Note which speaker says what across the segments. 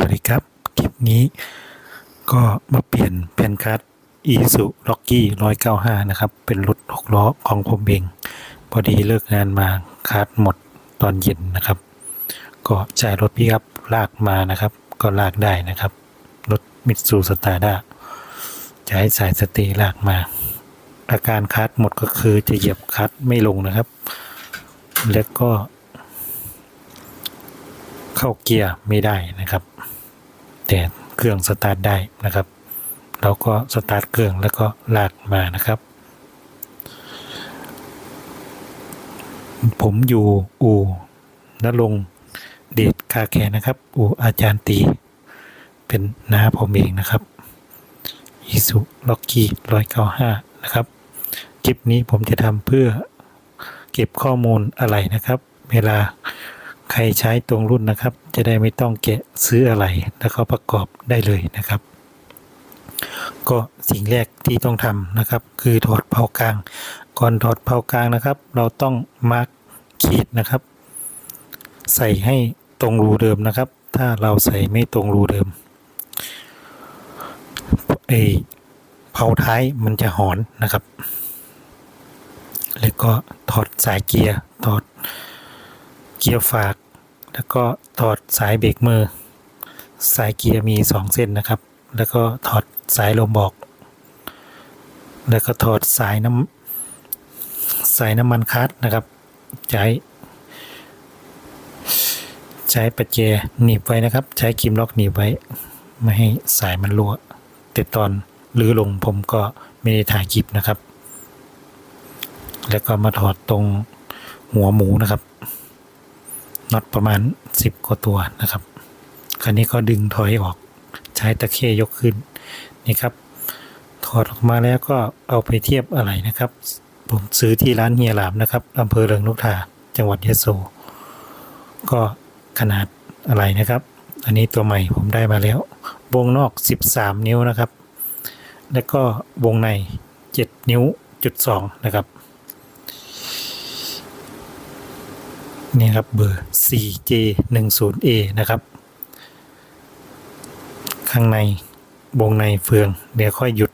Speaker 1: วัสดีครับ คลิปนี้ก็มาเปลี่ยนแผ่นคัดอีสุล็อกกี้ร้อยเก้าห้านะครับ เป็นรถหกล้อของผมเอง พอดีเลิกงานมาคัดหมดตอนเย็นนะครับ ก็ใช้รถพี่ครับลากมานะครับ ก็ลากได้นะครับ รถมิตซูสตาร์ด้าจะให้สายสตย์ลากมา อาการคัดหมดก็คือจะเหยียบคัดไม่ลงนะครับ แล้วก็ เข้าเกียร์ไม่ได้นะครับ แต่เครื่องสตาร์ทได้นะครับ เราก็สตาร์ทเครื่องแล้วก็ลากมานะครับ ผมอยู่อู่นรงเดชคาแคร์นะครับอู่อาจารย์ตี เป็นน้าผมเองนะครับอิสุล็อกกี้ร้อยเก้าห้านะครับ คลิปนี้ผมจะทำเพื่อเก็บข้อมูลอะไรนะครับ เวลา ใครใช้ตรงรุ่นนะครับ จะได้ไม่ต้องแกะซื้ออะไรแล้วก็ประกอบได้เลยนะครับ ก็สิ่งแรกที่ต้องทำนะครับ คือถอดเผากลาง ก่อนถอดเผากลางนะครับ เราต้องมาร์กขีดนะครับ ใส่ให้ตรงรูเดิมนะครับ ถ้าเราใส่ไม่ตรงรูเดิมไอเผาท้ายมันจะหอนนะครับ แล้วก็ถอดสายเกียร์ถอด เกียร์ฝาก แล้วก็ถอดสายเบรกมือ สายเกียร์มีสองเส้นนะครับ แล้วก็ถอดสายลมบอก แล้วก็ถอดสายน้ำสายน้ำมันคัสนะครับใช้ใช้ประแจหนีบไว้นะครับ ใช้คีมล็อกหนีบไว้ ไม่ให้สายมันรั่วแต่ตอนลื้อลงผมก็ไม่ได้ถ่ายคลิปนะครับ แล้วก็มาถอดตรงหัวหมูนะครับ น็อตประมาณ 10กว่าตัวนะครับคราวนี้ก็ดึงถอยออกใช้ตะเข้ยกขึ้นนี่ครับ ถอดออกมาแล้วก็เอาไปเทียบอะไรนะครับ ผมซื้อที่ร้านเฮียหลามนะครับอำเภอเริงนกทาจังหวัดยะโสก็ขนาดอะไรนะครับ อันนี้ตัวใหม่ผมได้มาแล้ว วงนอก 13 นิ้วนะครับ แล้วก็วงใน 7 นิ้วจุด2นะครับ นี่ครับเบอร์ 4J 1 0 A นะครับ ข้างในวงในเฟือง เดี๋ยวค่อยหยุด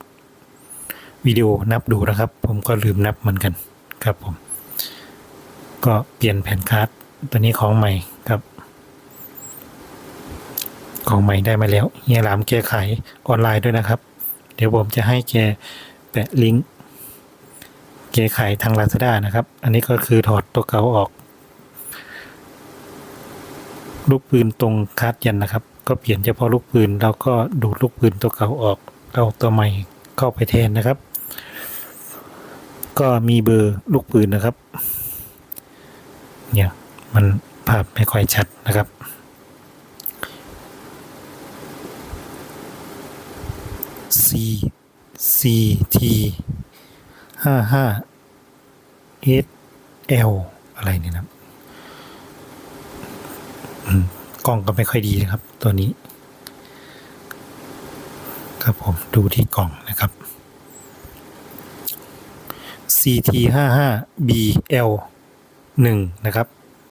Speaker 1: วิดีโอนับดูนะครับ ผมก็ลืมนับเหมือนกันครับผม ก็เปลี่ยนแผ่นคาร์ดตัวนี้ของใหม่ครับ ของใหม่ได้มาแล้วเฮียหลามแกขายออนไลน์ด้วยนะครับ เดี๋ยวผมจะให้แกแปะลิงก์แกขายทาง Lazada นะครับ อันนี้ก็คือถอดตัวเก่าออก ลูกปืนตรงคาดยันนะครับ ก็เปลี่ยนเฉพาะลูกปืนเราก็ดูดลูกปืนตัวเก่าออกเอาตัวใหม่เข้าไปแทนนะครับ ก็มีเบอร์ลูกปืนนะครับ เนี่ยมันภาพไม่ค่อยชัดนะครับ C C T ห้าห้า S L อะไรเนี่ยนะ กล้องก็ไม่ค่อยดีนะครับ ตัวนี้ ครับผมดูที่กล่องนะครับ CT 5 5 BL 1 นะครับ